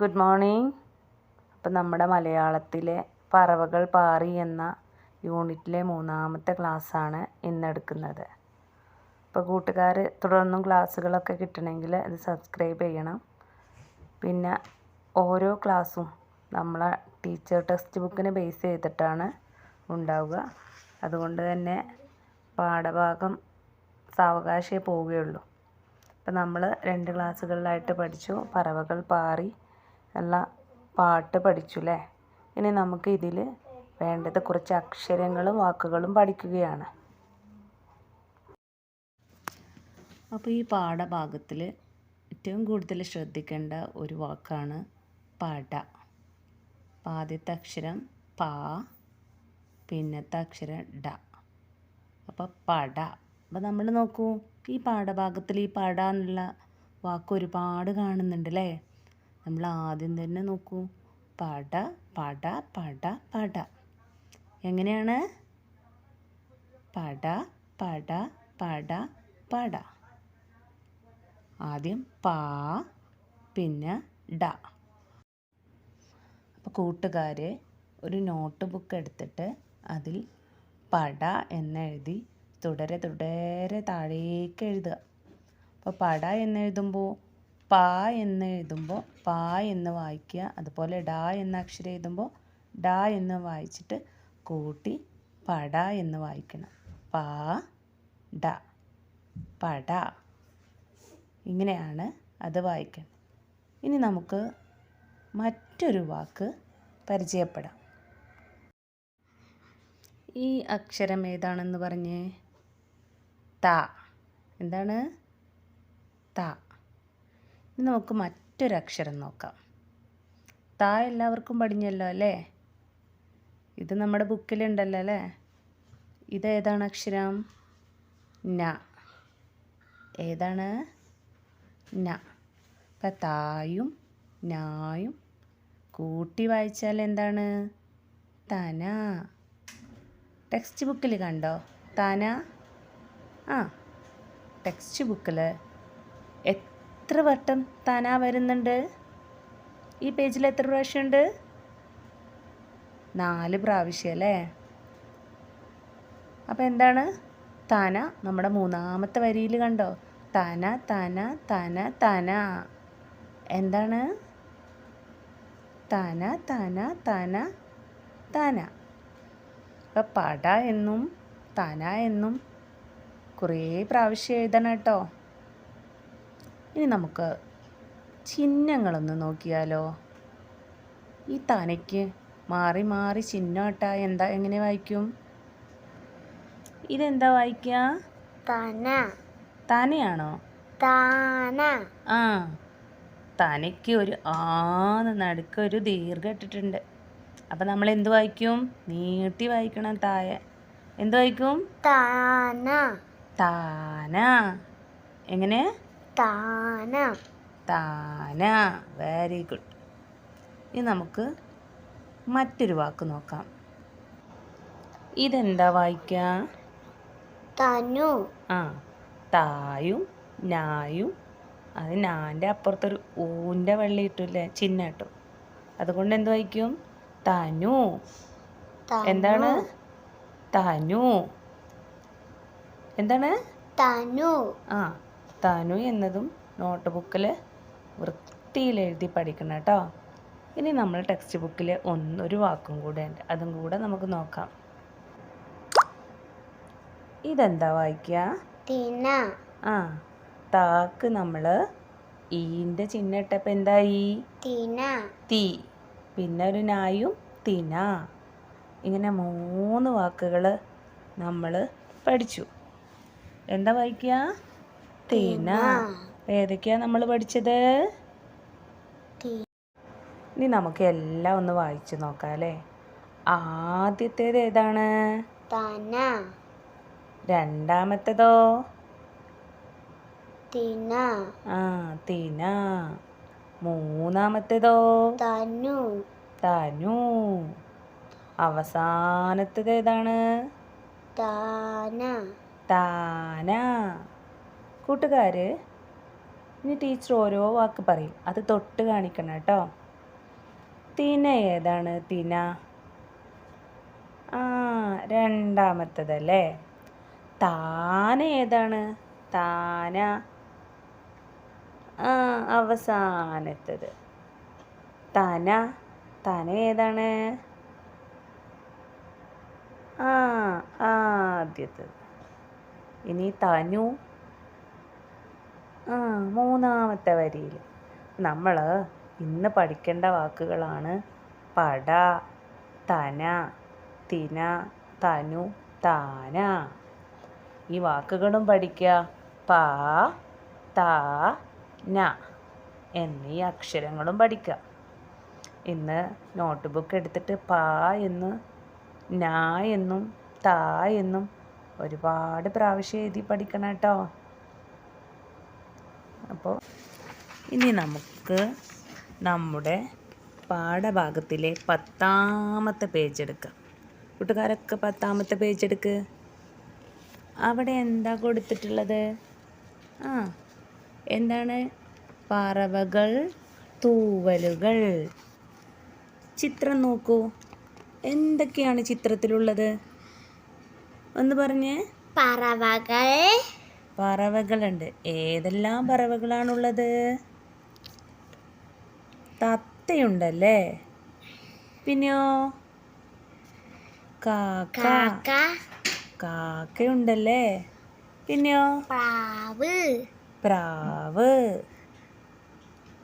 Good morning അപ്പം നമ്മുടെ മലയാളത്തിലെ പറവകൾ പാറി എന്ന യൂണിറ്റിലെ മൂന്നാമത്തെ ക്ലാസ്സാണ് ഇന്നെടുക്കുന്നത് അപ്പോൾ കൂട്ടുകാർ തുടർന്നും ക്ലാസ്സുകളൊക്കെ കിട്ടണമെങ്കിൽ ഇത് സബ്സ്ക്രൈബ് ചെയ്യണം. പിന്നെ ഓരോ ക്ലാസ്സും നമ്മളെ ടീച്ചർ ടെക്സ്റ്റ് ബുക്കിനെ ബേസ് ചെയ്തിട്ടാണ് ഉണ്ടാവുക. അതുകൊണ്ട് തന്നെ പാഠഭാഗം സാവകാശേ പോവുകയുള്ളൂ. അപ്പം നമ്മൾ രണ്ട് ക്ലാസ്സുകളിലായിട്ട് പഠിച്ചു. പറവകൾ പാറി ഉള്ള പാട്ട് പഠിച്ചു അല്ലേ ഇനി നമുക്ക് ഇതിൽ വേണ്ടത് കുറച്ച് അക്ഷരങ്ങളും വാക്കുകളും പഠിക്കുകയാണ്. അപ്പോൾ ഈ പാഠഭാഗത്തിൽ ഏറ്റവും കൂടുതൽ ശ്രദ്ധിക്കേണ്ട ഒരു വാക്കാണ് പട. ആദ്യത്തെ അക്ഷരം പാ പിന്നത്തെ അക്ഷരം ഡ. അപ്പോൾ പട. അപ്പോൾ നമ്മൾ നോക്കൂ ഈ പാഠഭാഗത്തിൽ ഈ പട എന്നുള്ള വാക്ക് ഒരുപാട് കാണുന്നുണ്ട് അല്ലേ? നമ്മൾ ആദ്യം തന്നെ നോക്കൂ. പട പട പട പട. എങ്ങനെയാണ്? പട പട പട പട. ആദ്യം പാ പിന്നെ ഡ. അപ്പോൾ കൂട്ടുകാർ ഒരു നോട്ട് ബുക്ക് എടുത്തിട്ട് അതിൽ പട എന്നെഴുതി തുടരെ തുടരെ താഴേക്ക് എഴുതുക. അപ്പോൾ പട എന്നെഴുതുമ്പോൾ പ എന്ന് എഴുതുമ്പോൾ പ എന്ന് വായിക്കുക. അതുപോലെ ഡ എന്ന അക്ഷരം എഴുതുമ്പോൾ ഡ എന്ന് വായിച്ചിട്ട് കൂട്ടി പട എന്ന് വായിക്കണം. പ ഡ പട. ഇങ്ങനെയാണ് അത് വായിക്കുന്നത് ഇനി നമുക്ക് മറ്റൊരു വാക്ക് പരിചയപ്പെടാം. ഈ അക്ഷരം ഏതാണെന്ന് പറഞ്ഞേ? ത. എന്താണ്? ത. ഇനി നമുക്ക് മറ്റൊരക്ഷരം നോക്കാം. താ എല്ലാവർക്കും പഠിഞ്ഞല്ലോ അല്ലേ? ഇത് നമ്മുടെ ബുക്കിലുണ്ടല്ലോ അല്ലേ? ഇത് ഏതാണ് അക്ഷരം? ന ഏതാണ്? ന അപ്പം തായും നായും കൂട്ടി വായിച്ചാൽ എന്താണ്? തന. ടെക്സ്റ്റ് ബുക്കിൽ കണ്ടോ? തന. ആ ടെക്സ്റ്റ് ബുക്കിൽ എത്ര വട്ടം തന വരുന്നുണ്ട്? ഈ പേജിൽ എത്ര പ്രാവശ്യമുണ്ട്? നാല് പ്രാവശ്യം അല്ലേ? അപ്പം എന്താണ്? തന നമ്മുടെ മൂന്നാമത്തെ വരിയിൽ കണ്ടോ? തന തന തന തന. എന്താണ്? തന തന തന തന. അപ്പം പട എന്നും തന എന്നും കുറേ പ്രാവശ്യം എഴുതണം കേട്ടോ. ഇനി നമുക്ക് ചിഹ്നങ്ങളൊന്ന് നോക്കിയാലോ? ഈ തനയ്ക്ക് മാറി മാറി ചിഹ്നം ഇട്ടാ എന്താ എങ്ങനെ വായിക്കും? ഇതെന്താ വായിക്കുക തന. തനയാണോ? താന. ആ. തനയ്ക്ക് ഒരു ആന്ന് നടുക്ക് ഒരു ദീർഘം ഇട്ടിട്ടുണ്ട്. അപ്പം നമ്മൾ എന്ത് വായിക്കും? നീട്ടി വായിക്കണം തായ. എന്ത് വായിക്കും? താന. താന. എങ്ങനെ? താന. താന. വെരി ഗുഡ് ഇനി നമുക്ക് മറ്റൊരു വാക്ക് നോക്കാം. ഇതെന്താ വായിക്കുക തനു. ആ തായും നായും. അത് നാന്റെ അപ്പുറത്തൊരു ഊന്റെ വെള്ളി ഇട്ടില്ലേ ചിഹ്നം ഇട്ടു. അതുകൊണ്ട് എന്ത് വായിക്കും? തനു. തനു. എന്താണ്? തനു. എന്താണ്? തനു. ആ തനു എന്നതും നോട്ട് ബുക്കിൽ വൃത്തിയിൽ എഴുതി പഠിക്കണം കേട്ടോ. ഇനി നമ്മൾ ടെക്സ്റ്റ് ബുക്കിൽ ഒന്നൊരു വാക്കും കൂടെ ഉണ്ട്. അതും കൂടെ നമുക്ക് നോക്കാം. ഇതെന്താ വായിക്കുക ആ താക്ക് നമ്മൾ ഈന്റെ ചിഹ്നം ഇട്ടപ്പോൾ എന്തായി? തിന. തീ. പിന്നെ ഒരു നായും തിന. ഇങ്ങനെ മൂന്ന് വാക്കുകൾ നമ്മൾ പഠിച്ചു. എന്താ വായിക്കുക തിന. ഏതൊക്കെയാ നമ്മൾ പഠിച്ചത്? ഇനി നമുക്ക് എല്ലാം ഒന്ന് വായിച്ചു നോക്കാം അല്ലേ? ആദ്യത്തേത് ഏതാണ്? രണ്ടാമത്തേതോ? തിന. ആ തിന. മൂന്നാമത്തേതോ? തനു. തനു. അവസാനത്തേത് ഏതാണ്? താന. താന. കൂട്ടുകാർ ഇനി ടീച്ചർ ഓരോ വാക്ക് പറയും. അത് തൊട്ട് കാണിക്കണം കേട്ടോ. തിന ഏതാണ്? തിന. ആ രണ്ടാമത്തതല്ലേ? താന ഏതാണ്? താന. ആ അവസാനത്തത്. തന. തന ഏതാണ്? ആ ആദ്യത്തത്. ഇനി തനു. ആ മൂന്നാമത്തെ വരിയിൽ നമ്മൾ ഇന്ന് പഠിക്കേണ്ട വാക്കുകളാണ് പട തന തിന തനു താന. ഈ വാക്കുകളും പഠിക്കുക പ ത ന എന്നീ അക്ഷരങ്ങളും പഠിക്കുക ഇന്ന് നോട്ട് ബുക്ക് എടുത്തിട്ട് പ എന്ന് ന എന്നും ത എന്നും ഒരുപാട് പ്രാവശ്യം എഴുതി പഠിക്കണം കേട്ടോ. അപ്പോൾ ഇനി നമുക്ക് നമ്മുടെ പാഠഭാഗത്തിലെ പത്താമത്തെ പേജ് എടുക്കാം. കൂട്ടുകാരൊക്കെ പത്താമത്തെ പേജ് എടുക്ക്. അവിടെ എന്താ കൊടുത്തിട്ടുള്ളത്? ആ എന്താണ്? പറവകൾ തൂവലുകൾ. ചിത്രം നോക്കൂ. എന്തൊക്കെയാണ് ചിത്രത്തിലുള്ളത്? ഒന്ന് പറഞ്ഞേ. പറവകൾ പറവകളുണ്ട്. ഏതെല്ലാം പറവകളാണുള്ളത്? തത്തയുണ്ടല്ലേ? പിന്നെയോ? കാക്ക. കാക്ക. കാക്കയുണ്ടല്ലേ? പിന്നെയോ? പ്രാവ്. പ്രാവ്.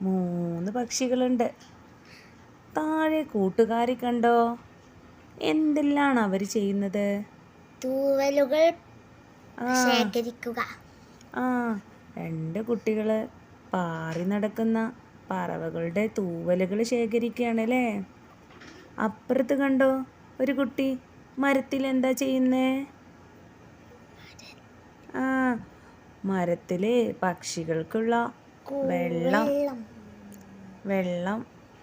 മൂന്ന് പക്ഷികളുണ്ട്. താഴെ കൂട്ടുകാരി കണ്ടോ? എന്തെല്ലാണ് അവർ ചെയ്യുന്നത്? തൂവലുകൾ ശേഖരിക്കുക ആ. രണ്ട് കുട്ടികൾ പാറി നടക്കുന്ന പറവകളുടെ തൂവലുകൾ ശേഖരിക്കുകയാണല്ലേ? അപ്പുറത്ത് കണ്ടോ ഒരു കുട്ടി? മരത്തിൽ എന്താ ചെയ്യുന്നേ? ആ മരത്തിലെ പക്ഷികൾക്കുള്ള വെള്ളം. വെള്ളം. വെള്ളം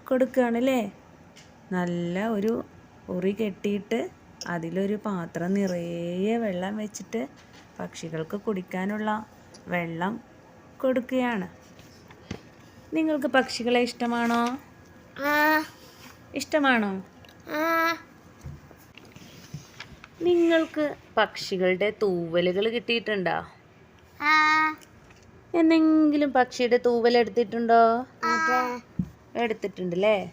കൊടുക്കുകയാണല്ലേ? നല്ല ഒരു ഉറി കെട്ടിയിട്ട് അതിലൊരു പാത്രം നിറയെ വെള്ളം വെച്ചിട്ട് പക്ഷികൾക്ക് കുടിക്കാനുള്ള വെള്ളം കൊടുക്കുകയാണ്. നിങ്ങൾക്ക് പക്ഷികളെ ഇഷ്ടമാണോ? ഇഷ്ടമാണോ? നിങ്ങൾക്ക് പക്ഷികളുടെ തൂവലുകൾ കിട്ടിയിട്ടുണ്ടോ? എന്തെങ്കിലും പക്ഷിയുടെ തൂവൽ എടുത്തിട്ടുണ്ടോ? എടുത്തിട്ടുണ്ടല്ലേ?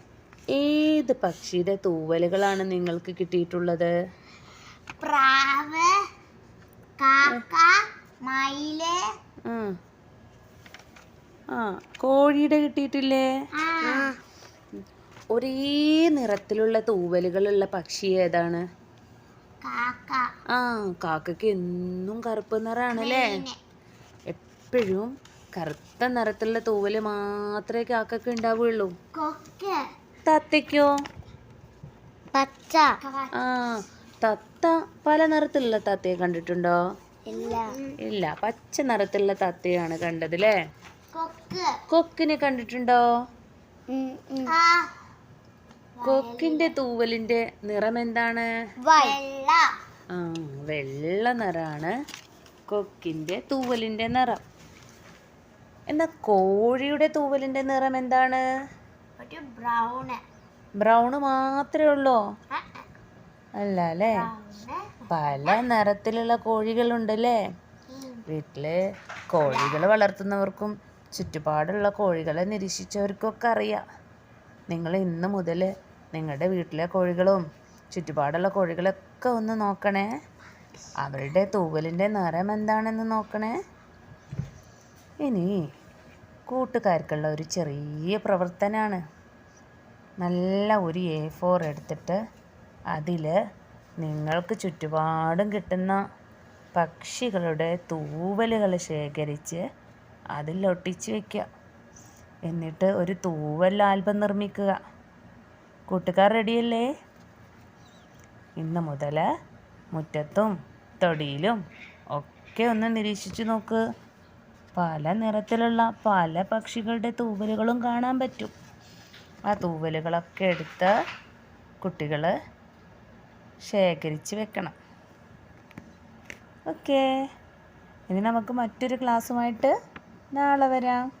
ഏത് പക്ഷിയുടെ തൂവലുകളാണ് നിങ്ങൾക്ക് കിട്ടിയിട്ടുള്ളത്? പ്രാവ്. കാക്ക മയിൽ. ആ. കോഴിയുടെ കിട്ടിയിട്ടില്ലേ? ഒരേ നിറത്തിലുള്ള തൂവലുകളുള്ള പക്ഷി ഏതാണ്? ആ കാക്കയ്ക്ക് എന്നും കറുപ്പ് നിറാണല്ലേ എപ്പോഴും കറുത്ത നിറത്തിലുള്ള തൂവൽ മാത്രമേ കാക്കയ്ക്ക് ഉണ്ടാവുള്ളൂ തത്തയ്ക്കോ? പച്ച. ആ തത്ത പല നിറത്തിലുള്ള തത്തയെ കണ്ടിട്ടുണ്ടോ? ഇല്ല. ഇല്ല. പച്ച നിറത്തിലുള്ള തത്തയാണ് കണ്ടത് അല്ലേ കൊക്കിനെ കണ്ടിട്ടുണ്ടോ? ആ. കൊക്കിന്റെ തൂവലിന്റെ നിറം എന്താണ് വെള്ള. ആ വെള്ള നിറാണ് കൊക്കിന്റെ തൂവലിന്റെ നിറം. എന്നാ കോഴിയുടെ തൂവലിന്റെ നിറം എന്താണ് ബ്രൗണ്. മാത്രമേ ഉള്ളൂ? അല്ല അല്ലേ പല നിറത്തിലുള്ള കോഴികളുണ്ടല്ലേ? വീട്ടിൽ കോഴികൾ വളർത്തുന്നവർക്കും ചുറ്റുപാടുള്ള കോഴികളെ നിരീക്ഷിച്ചവർക്കൊക്കെ അറിയാം. നിങ്ങൾ ഇന്ന് മുതൽ നിങ്ങളുടെ വീട്ടിലെ കോഴികളും ചുറ്റുപാടുള്ള കോഴികളൊക്കെ ഒന്ന് നോക്കണേ. അവരുടെ തൂവലിന്റെ നിറം എന്താണെന്ന് നോക്കണേ. ഇനി കൂട്ടുകാർക്കുള്ള ഒരു ചെറിയ പ്രവർത്തനമാണ് നല്ല ഒരു എ ഫോർ എടുത്തിട്ട് അതിൽ നിങ്ങൾക്ക് ചുറ്റുപാടും കിട്ടുന്ന പക്ഷികളുടെ തൂവലുകൾ ശേഖരിച്ച് അതിൽ ഒട്ടിച്ച് വയ്ക്കുക എന്നിട്ട് ഒരു തൂവൽ ആൽബം നിർമ്മിക്കുക. കൂട്ടുകാർ റെഡിയല്ലേ? ഇന്ന് മുതൽ മുറ്റത്തും തൊടിയിലും ഒക്കെ ഒന്ന് നിരീക്ഷിച്ചു നോക്ക്. പല നിറത്തിലുള്ള പല പക്ഷികളുടെ തൂവലുകളും കാണാൻ പറ്റും. ആ തൂവലുകളൊക്കെ എടുത്ത് കുട്ടികൾ ശേഖരിച്ച് വെക്കണം. ഓക്കേ ഇനി നമുക്ക് മറ്റൊരു ക്ലാസ്സുമായിട്ട് നാളെ വരാം.